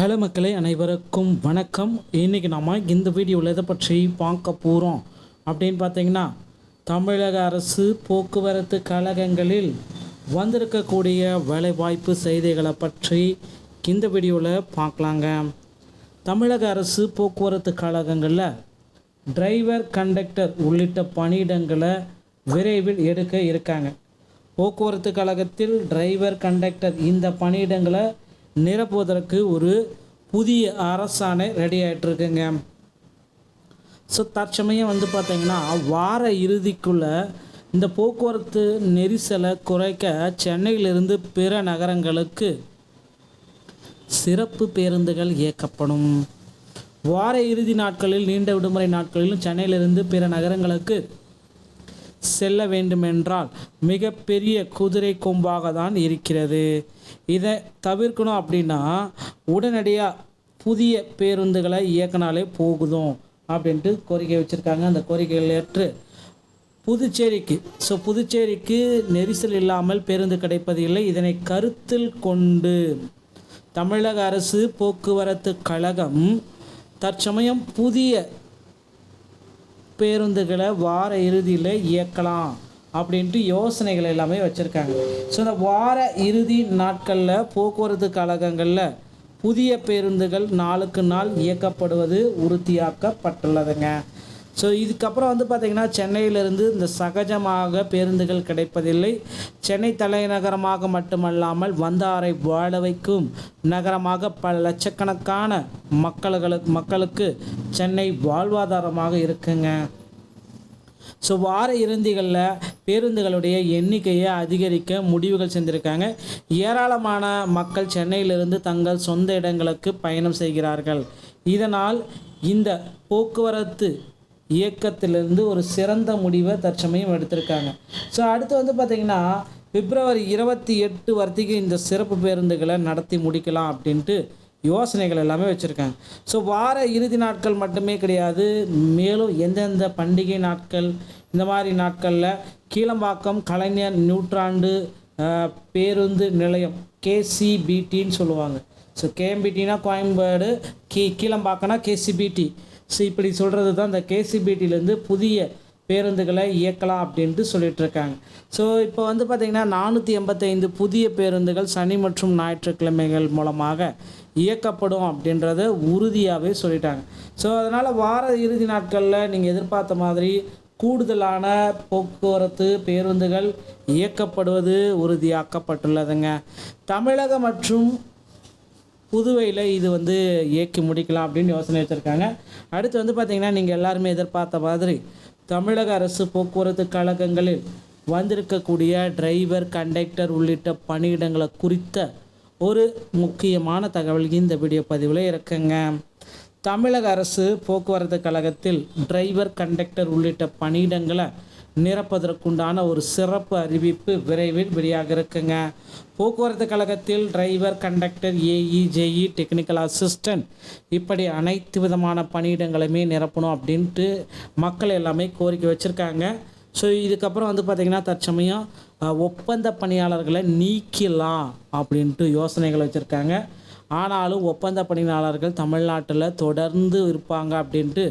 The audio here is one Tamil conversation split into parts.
ஹலோ மக்களே அனைவருக்கும் வணக்கம். இன்றைக்கி நாம் இந்த வீடியோவில் எதை பற்றி பார்க்க போகிறோம் அப்படின்னு பார்த்தீங்கன்னா தமிழக அரசு போக்குவரத்து கழகங்களில் வந்திருக்கக்கூடிய வேலைவாய்ப்பு செய்திகளை பற்றி இந்த வீடியோவில் பார்க்கலாங்க. தமிழக அரசு போக்குவரத்து கழகங்களில் டிரைவர் கண்டக்டர் உள்ளிட்ட பணியிடங்களை விரைவில் எடுக்க இருக்காங்க. போக்குவரத்து கழகத்தில் டிரைவர் கண்டக்டர் இந்த பணியிடங்களை நிரப்புவதற்கு ஒரு புதிய அரசாணை ரெடி ஆகிட்டுருக்குங்க ஸோ தற்சமயம் வந்து பார்த்திங்கன்னா வார இறுதிக்குள்ளே இந்த போக்குவரத்து நெரிசலை குறைக்க சென்னையிலிருந்து பிற நகரங்களுக்கு சிறப்பு பேருந்துகள் இயக்கப்படும். வார இறுதி நாட்களில் நீண்ட விடுமுறை நாட்களிலும் சென்னையிலிருந்து பிற நகரங்களுக்கு செல்ல வேண்டுமென்றால் மிகப்பெரிய குதிரை கொம்பாக தான் இருக்கிறது. இதை தவிர்க்கணும் அப்படின்னா உடனடியாக புதிய பேருந்துகளை இயக்கினாலே போகுதும் அப்படின்ட்டு கோரிக்கை வச்சுருக்காங்க. அந்த கோரிக்கைகள் ஏற்று புதுச்சேரிக்கு ஸோ புதுச்சேரிக்கு நெரிசல் இல்லாமல் பேருந்து கிடைப்பது இல்லை. இதனை கருத்தில் கொண்டு தமிழக அரசு போக்குவரத்து கழகம் தற்சமயம் புதிய பேருந்துகளை வார இறுதியில் இயக்கலாம் அப்படின்ட்டு யோசனைகள் எல்லாமே வச்சுருக்காங்க. ஸோ இந்த வார இறுதி நாட்களில் போக்குவரத்து கழகங்களில் புதிய பேருந்துகள் நாளுக்கு நாள் இயக்கப்படுவது உறுதியாக்கப்பட்டுள்ளதுங்க. ஸோ இதுக்கப்புறம் வந்து பார்த்திங்கன்னா சென்னையிலிருந்து இந்த சகஜமாக பேருந்துகள் கிடைப்பதில்லை. சென்னை தலைநகரமாக மட்டுமல்லாமல் வந்தாரை வாழ வைக்கும் நகரமாக பல லட்சக்கணக்கான மக்களுக்கு மக்களுக்கு சென்னை வாழ்வாதாரமாக இருக்குங்க. ஸோ வார இறுதிகளில் பேருந்துகளுடைய எண்ணிக்கையை அதிகரிக்க முடிவுகள் செஞ்சுருக்காங்க. ஏராளமான மக்கள் சென்னையிலிருந்து தங்கள் சொந்த இடங்களுக்கு பயணம் செய்கிறார்கள். இதனால் இந்த போக்குவரத்து இயக்கத்திலிருந்து ஒரு சிறந்த முடிவை தற்சமயம் எடுத்திருக்காங்க. ஸோ அடுத்து வந்து பார்த்திங்கன்னா பிப்ரவரி இருபத்தி எட்டு வரைக்கும் இந்த சிறப்பு பேருந்துகளை நடத்தி முடிக்கலாம் அப்படின்ட்டு யோசனைகள் எல்லாமே வச்சுருக்காங்க. ஸோ வார இறுதி நாட்கள் மட்டுமே கிடையாது. மேலும் எந்தெந்த பண்டிகை நாட்கள் இந்த மாதிரி நாட்களில் கீழம்பாக்கம் கலைஞர் நூற்றாண்டு பேருந்து நிலையம் கேசிபிடின்னு சொல்லுவாங்க. ஸோ கேஎம்பிடினா கோயம்பேடு கீ கீழம்பாக்கம்னா கேசிபிடி ஸோ இப்படி சொல்கிறது தான் இந்த கேசிபிடியிலேருந்து புதிய பேருந்துகளை இயக்கலாம் அப்படின்ட்டு சொல்லிட்டு இருக்காங்க ஸோ இப்போ வந்து பார்த்திங்கன்னா நானூற்றி எண்பத்தைந்து புதிய பேருந்துகள் சனி மற்றும் ஞாயிற்றுக்கிழமைகள் மூலமாக இயக்கப்படும் அப்படின்றத உறுதியாகவே சொல்லிட்டாங்க. ஸோ அதனால் வார இறுதி நாட்களில் நீங்கள் எதிர்பார்த்த மாதிரி கூடுதலான போக்குவரத்து பேருந்துகள் இயக்கப்படுவது உறுதியாக்கப்பட்டுள்ளதுங்க. தமிழகம் மற்றும் புதுவையில் இது வந்து இயக்கி முடிக்கலாம் அப்படின்னு யோசனை வச்சுருக்காங்க. அடுத்து வந்து பார்த்திங்கன்னா நீங்கள் எல்லாருமே எதிர்பார்த்த மாதிரி தமிழக அரசு போக்குவரத்து கழகங்களில் வந்திருக்கக்கூடிய டிரைவர் கண்டக்டர் உள்ளிட்ட பணியிடங்களை குறித்த ஒரு முக்கியமான தகவல் இந்த வீடியோ பதிவில் இருக்குங்க. தமிழக அரசு போக்குவரத்து கழகத்தில் டிரைவர் கண்டக்டர் உள்ளிட்ட பணியிடங்களை நிரப்பதற்குண்டான ஒரு சிறப்பு அறிவிப்பு விரைவில் வெளியாக இருக்குங்க. போக்குவரத்து கழகத்தில் driver conductor AE JE technical assistant இப்படி அனைத்து விதமான பணியிடங்களுமே நிரப்பணும் அப்படின்ட்டு மக்கள் எல்லாமே கோரிக்கை வச்சுருக்காங்க. ஸோ இதுக்கப்புறம் வந்து பார்த்திங்கன்னா தற்சமயம் ஒப்பந்த பணியாளர்களை நீக்கலாம் அப்படின்ட்டு யோசனைகள் வச்சுருக்காங்க. ஆனாலும் ஒப்பந்த பணியாளர்கள் தமிழ்நாட்டில் தொடர்ந்து இருப்பாங்க அப்படின்ட்டு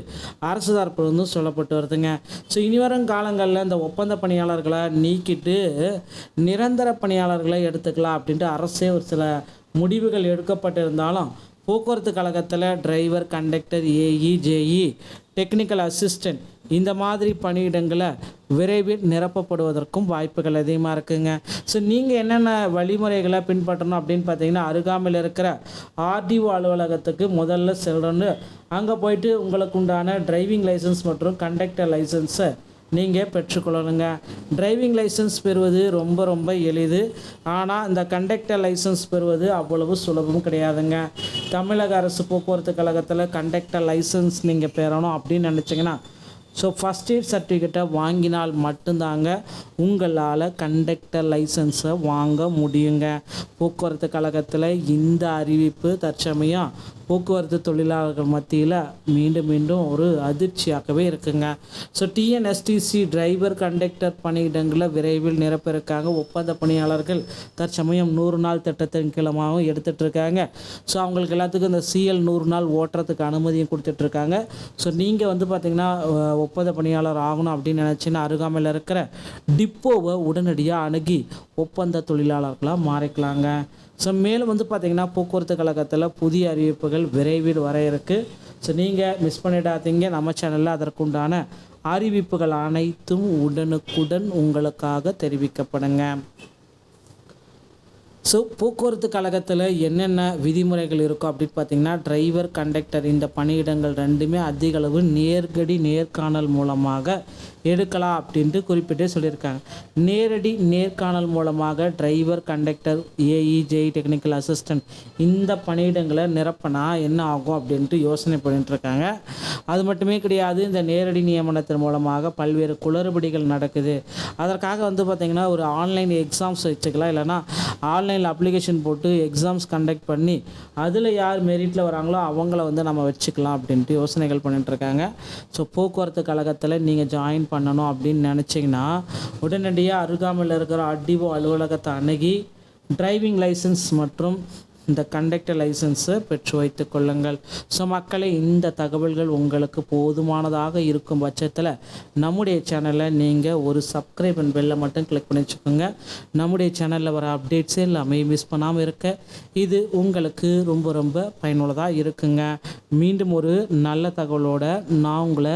அரசு தரப்புலேருந்து சொல்லப்பட்டு வருதுங்க. ஸோ இனிவரும் காலங்களில் இந்த ஒப்பந்த பணியாளர்களை நீக்கிட்டு நிரந்தர பணியாளர்களை எடுத்துக்கலாம் அப்படின்ட்டு அரசே ஒரு சில முடிவுகள் எடுக்கப்பட்டிருந்தாலும் போக்குவரத்து கழகத்தில் driver conductor AE JE technical assistant இந்த மாதிரி பணியிடங்களை விரைவில் நிரப்பப்படுவதற்கும் வாய்ப்புகள் அதிகமாக இருக்குங்க. ஸோ நீங்கள் என்னென்ன வழிமுறைகளை பின்பற்றணும் அப்படின்னு பார்த்தீங்கன்னா அருகாமையில் இருக்கிற ஆர்டிஓ அலுவலகத்துக்கு முதல்ல செல்லணும்னு அங்கே போயிட்டு உங்களுக்கு உண்டான டிரைவிங் லைசன்ஸ் மற்றும் கண்டக்டர் லைசன்ஸை நீங்கள் பெற்றுக்கொள்ளணுங்க. டிரைவிங் லைசன்ஸ் பெறுவது ரொம்ப ரொம்ப எளிது. ஆனால் இந்த கண்டக்டர் லைசன்ஸ் பெறுவது அவ்வளவு சுலபம் கிடையாதுங்க. தமிழக அரசு போக்குவரத்து கழகத்தில் கண்டக்டர் லைசன்ஸ் நீங்கள் பெறணும் அப்படின்னு நினச்சிங்கன்னா ஸோ ஃபஸ்ட் எய்ட் சர்டிஃபிகேட்டை வாங்கினால் மட்டும்தாங்க உங்களால் கண்டக்டர் லைசன்ஸை வாங்க முடியுங்க. போக்குவரத்து கழகத்தில் இந்த அறிவிப்பு தற்சமயம் போக்குவரத்து தொழிலாளர்கள் மத்தியில் மீண்டும் மீண்டும் ஒரு அதிர்ச்சியாகவே இருக்குங்க. ஸோ டிஎன்எஸ்டிசி டிரைவர் கண்டக்டர் பணியிடங்களில் விரைவில் நிரப்பிருக்காங்க ஒப்பந்த பணியாளர்கள் தற்சமயம் நூறு நாள் திட்டத்தின் கீழமாகவும் எடுத்துகிட்டு இருக்காங்க. ஸோ அவங்களுக்கு எல்லாத்துக்கும் இந்த சிஎல் நூறு நாள் ஓட்டுறதுக்கு அனுமதியும் கொடுத்துட்ருக்காங்க ஸோ நீங்கள் வந்து பார்த்திங்கன்னா ஒப்பந்த பணியாளர் ஆகணும் அப்படின்னு நினச்சின்னா அருகாமையில் இருக்கிற டிப்போவை உடனடியாக அணுகி ஒப்பந்த தொழிலாளர்களாக மாறிக்கலாங்க. ஸோ மேலும் வந்து பார்த்திங்கன்னா போக்குவரத்து கழகத்தில் புதிய அறிவிப்புகள் விரைவில் வர இருக்குது ஸோ நீங்கள் மிஸ் பண்ணிடாதீங்க. நம்ம சேனலில் அதற்குண்டான அறிவிப்புகள் அனைத்தும் உடனுக்குடன் உங்களுக்காக தெரிவிக்கப்படுங்க. ஸோ போக்குவரத்து கழகத்தில் என்னென்ன விதிமுறைகள் இருக்கும் அப்படின்னு பார்த்தீங்கன்னா டிரைவர் கண்டக்டர் இந்த பணியிடங்கள் ரெண்டுமே அதிக அளவு நேர்கடி நேர்காணல் மூலமாக எடுக்கலாம் அப்படின்ட்டு குறிப்பிட்டே சொல்லியிருக்காங்க. நேரடி நேர்காணல் மூலமாக driver conductor AE JE technical assistant இந்த பணியிடங்களை நிரப்பினா என்ன ஆகும் அப்படின்ட்டு யோசனை பண்ணிட்டு இருக்காங்க. அது மட்டுமே கிடையாது இந்த நேரடி நியமனத்தின் மூலமாக பல்வேறு குளறுபடிகள் நடக்குது. அதற்காக வந்து பார்த்திங்கன்னா ஒரு ஆன்லைன் எக்ஸாம்ஸ் வச்சுக்கலாம். இல்லைன்னா ஆன்லைனில் அப்ளிகேஷன் போட்டு எக்ஸாம்ஸ் கண்டக்ட் பண்ணி அதில் யார் மெரிட்டில் வராங்களோ அவங்கள வந்து நம்ம வச்சுக்கலாம் அப்படின்ட்டு யோசனைகள் பண்ணிட்டுருக்காங்க ஸோ போக்குவரத்து கழகத்தில் நீங்கள் ஜாயின் பண்ணணும் அப்படின்னு நினச்சிங்கன்னா உடனடியாக அருகாமையில் இருக்கிற ஆர்டிஓ அலுவலகத்தை அணுகி டிரைவிங் லைசன்ஸ் மற்றும் இந்த கண்டக்டர் லைசன்ஸை பெற்று வைத்து கொள்ளுங்கள். ஸோ மக்களே இந்த தகவல்கள் உங்களுக்கு போதுமானதாக இருக்கும் பட்சத்தில் நம்முடைய சேனலை நீங்கள் ஒரு சப்ஸ்கிரைப் அண்ட் பெல்லை மட்டும் கிளிக் பண்ணி வச்சுக்கோங்க. நம்முடைய சேனலில் வர அப்டேட்ஸே எல்லாமே மிஸ் பண்ணாமல் இருக்க இது உங்களுக்கு ரொம்ப ரொம்ப பயனுள்ளதாக இருக்குங்க. மீண்டும் ஒரு நல்ல தகவலோட நான் உங்களை